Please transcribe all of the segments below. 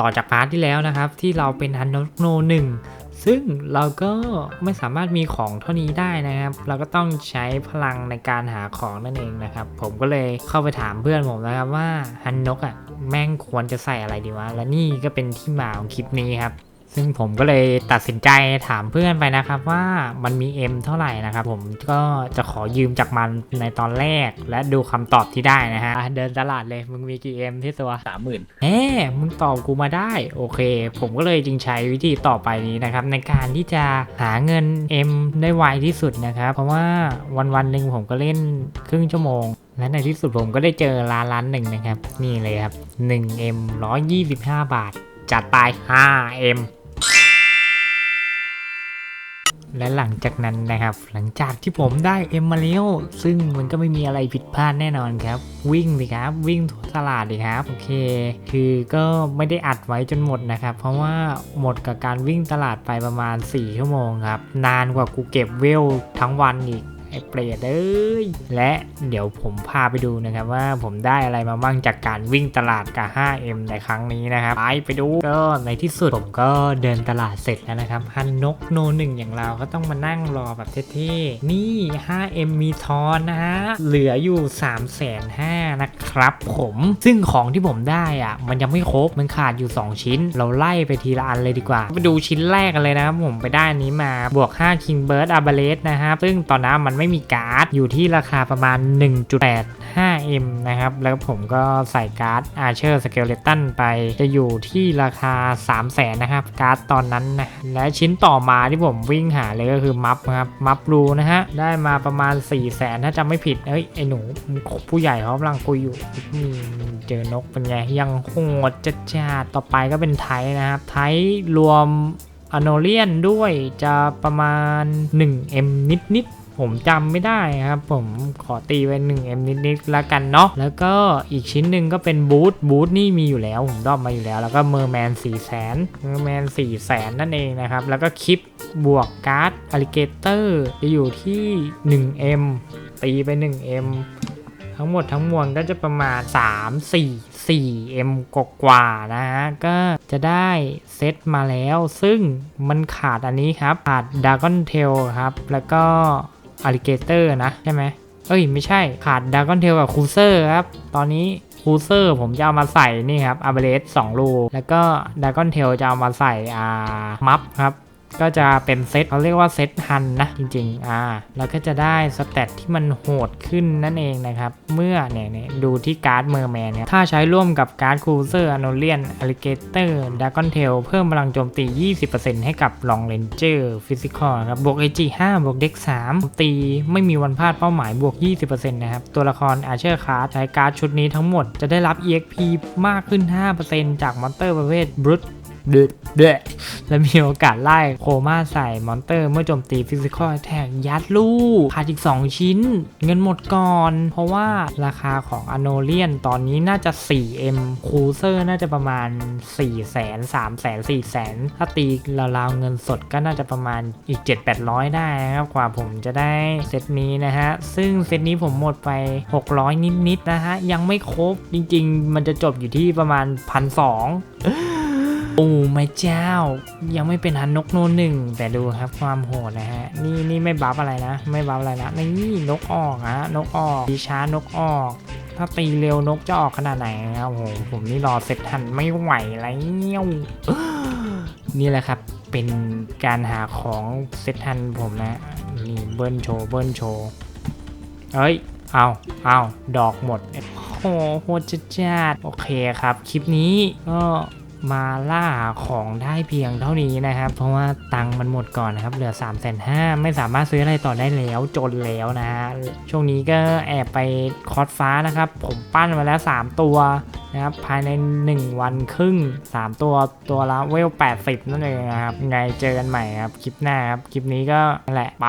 ต่อจากพาร์ทที่แล้วนะครับ ที่เราเป็นฮันนโนหนึ่งซึ่งเราก็ไม่สามารถมีของเท่านี้ได้นะครับ เราก็ต้องใช้พลังในการหาของนั่นเองนะครับ ผมก็เลยเข้าไปถามเพื่อนผมนะครับว่าฮันนกอะแม่งควรจะใส่อะไรดีวะ และนี่ก็เป็นที่มาของคลิปนี้ครับ ซึ่งผมก็เลยตัดสินใจถามเพื่อนไปนะครับว่ามันมี M เท่าไหร่นะครับ ผมก็จะขอยืมจากมันในตอนแรกและดูคำตอบที่ได้นะฮะอะเดินตลาดเลยมึงมีกี่ M ที่ตัวสามหมื่นแหมมึงตอบกูมาได้โอเค ผมก็เลยจึงใช้วิธีต่อไปนี้นะครับ ในการที่จะหาเงิน M ได้ไวที่สุดนะครับ เพราะว่าวันวันๆหนึ่งผมก็เล่นครึ่งชั่วโมงและในที่สุดผมก็ได้เจอร้านร้านหนึ่งนะครับ นี่เลยครับ 1M 125 บาท จัดไป 5M และหลังจากนั้นนะครับ หลังจากที่ผมได้เอ็มมาเล้วซึ่งมันก็ไม่มีอะไรผิดพลาดแน่นอนครับ วิ่งเลยครับ วิ่งทั่วตลาดเลยครับ โอเค คือก็ไม่ได้อัดไว้จนหมดนะครับ เพราะว่าหมดกับการวิ่งตลาดไปประมาณ 4 ชั่วโมงครับ นานกว่ากูเก็บเวลทั้งวันอีก เปรตเอ้ยและเดี๋ยวผมพาไปดูนะครับว่าผมได้อะไรมาบ้างจากการวิ่งตลาดกับ 5M ในครั้งนี้นะครับไปไปดูก็ในที่สุดผมก็เดินตลาดเสร็จแล้วนะครับฮันนกโนหนึ่งอย่างเราก็ต้องมานั่งรอแบบเท่ๆนี่ 5M มีทอนนะฮะเหลืออยู่ 3 5 0 0 0นะครับผมซึ่งของที่ผมได้อะ มันยังไม่ครบมันขาดอยู่ 2 ชิ้น เราไล่ไปทีละอันเลยดีกว่าไปดูชิ้นแรกกันเลยนะครับผมไปได้อันนี้มาบวก5 King Bird a b a l e t นะครับซึ่งตอนนั้นมันไม่มีการ์ด อยู่ที่ราคาประมาณ 1.85M นะครับ แล้วผมก็ใส่การ์ด Archer Skeleton ไป จะอยู่ที่ราคา 3 0 0แสนนะครับ การ์ดตอนนั้นนะ และชิ้นต่อมาที่ผมวิ่งหาเลยก็คือมัฟครับ มัฟรูนะฮะ ได้มาประมาณ 4 0 0แสนถ้าจำไม่ผิด เอ้ย ไอหนูผู้ใหญ่เขากำลังคุยอยู่อืมเจอนกเป็นไง ยังโหดจัดจ้าต่อไปก็เป็นไทยนะครับ ไทยรวมอโนเลียนด้วยจะประมาณ 1M นิดนิดๆ ผมจำไม่ได้ครับ ผมขอตีไว้ 1M นิดนิดๆแล้วกันเนาะแล้วก็อีกชิ้นหนึ่งก็เป็นบูทบูทนี่มีอยู่แล้ว ผมดอบมาอยู่แล้ว แล้วก็เมอร์แมน4 0 0 0 0 0เมอร์แมน4 0 0 0 0 นั่นเองนะครับ แล้วก็คลิปบวกการ์ดอลิเกเตอร์จะอยู่ที่ 1M ตีไป 1M ทั้งหมดทั้งมวลก็จะประมาณ 3 4 4 M กกว่านะฮะ ก็จะได้เซตมาแล้ว ซึ่งมันขาดอันนี้ครับ ขาด Dragon Tail ครับ แล้วก็ อลิเกเตอร์นะใช่ไหมเอ้ยไม่ใช่ขาดดากอนเทลกับคูเซอร์ครับ ตอนนี้คูเซอร์ผมจะเอามาใส่นี่ครับอเบเลสสองลูแล้วก็ดากอนเทลจะเอามาใส่อ่ามัฟครับ ก็จะเป็นเซตเขาเรียกว่าเซตฮันนะจริงๆ อ่าแล้วก็จะได้สเตตที่มันโหดขึ้นนั่นเองนะครับ เมื่อเนี่ยเนี่ยดูที่การ์ดเมอร์แมนเนี่ยถ้าใช้ร่วมกับการ์ดคูเซอร์อโนเลียนอลิเกเตอร์ดากอนเทลเพิ่มพลังโจมตี 20%ให้กับลองเลนเจอร์ฟิสิกอลครับบวก AG 5บวกเด็ก3ตีไม่มีวันพลาดเป้าหมายบวก 20%นะครับ ตัวละครอาเชอร์คาร์ใช้การ์ดชุดนี้ทั้งหมดจะได้รับ EXP มากขึ้น 5%จากมอนเตอร์ประเภทบรูท เดือดเดือดและมีโอกาสไล่โคม่าใส่มอนเตอร์เมื่อโจมตีฟิสิกอลแท็กยัดลูกขาดอีก 2 ชิ้น เงินหมดก่อน เพราะว่าราคาของอโนเลียนตอนนี้น่าจะ 4M คูเซอร์น่าจะประมาณ4แสน3แสน4แสนถ้าตีราวๆเงินสดก็น่าจะประมาณอีก 7-800 ได้นะครับกว่าผมจะได้เซตนี้นะฮะ ซึ่งเซตนี้ผมหมดไป 600 นิดๆนะฮะ ยังไม่ครบจริงๆ มันจะจบอยู่ที่ประมาณ 1,200 โอ้ไม่เจ้า ยังไม่เป็นฮันนกโนหนึ่งแต่ดูครับความโหดนะฮะ นี่นี่ไม่บัฟอะไรนะ ไม่บัฟอะไรนะนี่นกออกฮะนกออกดีช้านกออก ถ้าตีเร็วนกจะออกขนาดไหนนะครับโอ้โหผมนี่รอเสร็จทันไม่ไหวแล้วนี่แหละครับเป็นการหาของเซตทันผมนะนี่เบิ้ลโชว์เบิ้ลโชว์เอ้ยเอาเอาดอกหมดโอ้โหโหจัดจัดโอเคครับ คลิปนี้ก็ มาล่าของได้เพียงเท่านี้นะครับ เพราะว่าตังค์มันหมดก่อนนะครับ เหลือ 3 5 0 0 0ไม่สามารถซื้ออะไรต่อได้แล้วจนแล้วนะฮะช่วงนี้ก็แอบไปคอร์สฟ้านะครับ ผมปั้นมาแล้ว 3 ตัว นะครับ ภายใน 1 วันครึ่ง 3 ตัวตัวละเวล 80 นั่นเองนะครับ ไงเจอกันใหม่ครับ คลิปหน้าครับ คลิปนี้ก็นั่นแหละไป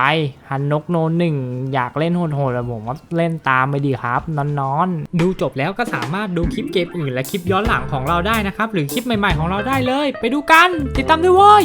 ฮันนกโนหนึ่งอยากเล่นโหดๆแล้วผมว่าเล่นตามไปดีครับนอนๆ ดูจบแล้วก็สามารถดูคลิปเกมอื่นและคลิปย้อนหลังของเราได้นะครับ หรือคลิปใหม่ๆของเราได้เลย ไปดูกัน ติดตามด้วยเว้ย